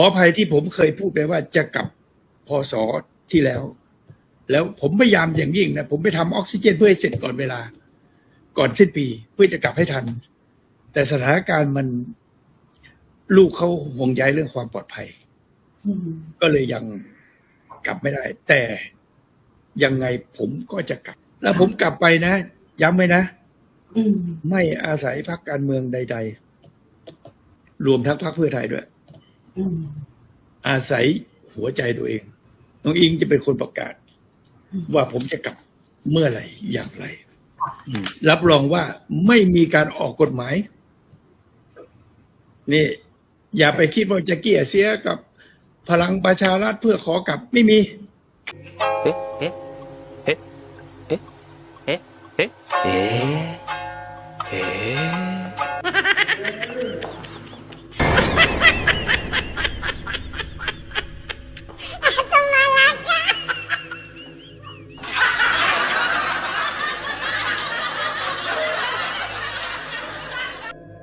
ออภัยที่ผมเคยพูดไปว่าจะกลับพศที่แล้ว แล้วผมพยายามอย่างยิ่งนะผมไปทำออกซิเจนเพื่อให้เสร็จก่อนเวลา ก่อนสิ้นปีเพื่อจะกลับให้ทัน แต่สถานการณ์มันลูกเขาห่วงใยเรื่องความปลอดภัยอืมก็เลยยังกลับไม่ได้ แต่ยังไงผมก็จะกลับ แล้วผมกลับไปนะย้ำไว้นะอืมไม่อาศัยพรรคการเมืองใด ๆ รวมทั้งพรรคเพื่อไทยด้วย อาศัยหัวใจตัวเอง น้องอิงจะเป็นคนประกาศ ว่าผมจะกลับเมื่อไหร่อย่างไรรับรองว่าไม่มีการออกกฎหมาย นี่ อย่าไปคิดว่าจะเกี่ยเสียกับพลังประชารัฐเพื่อขอกลับไม่มีเอ๊ะเอ๊ะเอ๊ะเอ๊ะเอ๊ะเอ๊ะ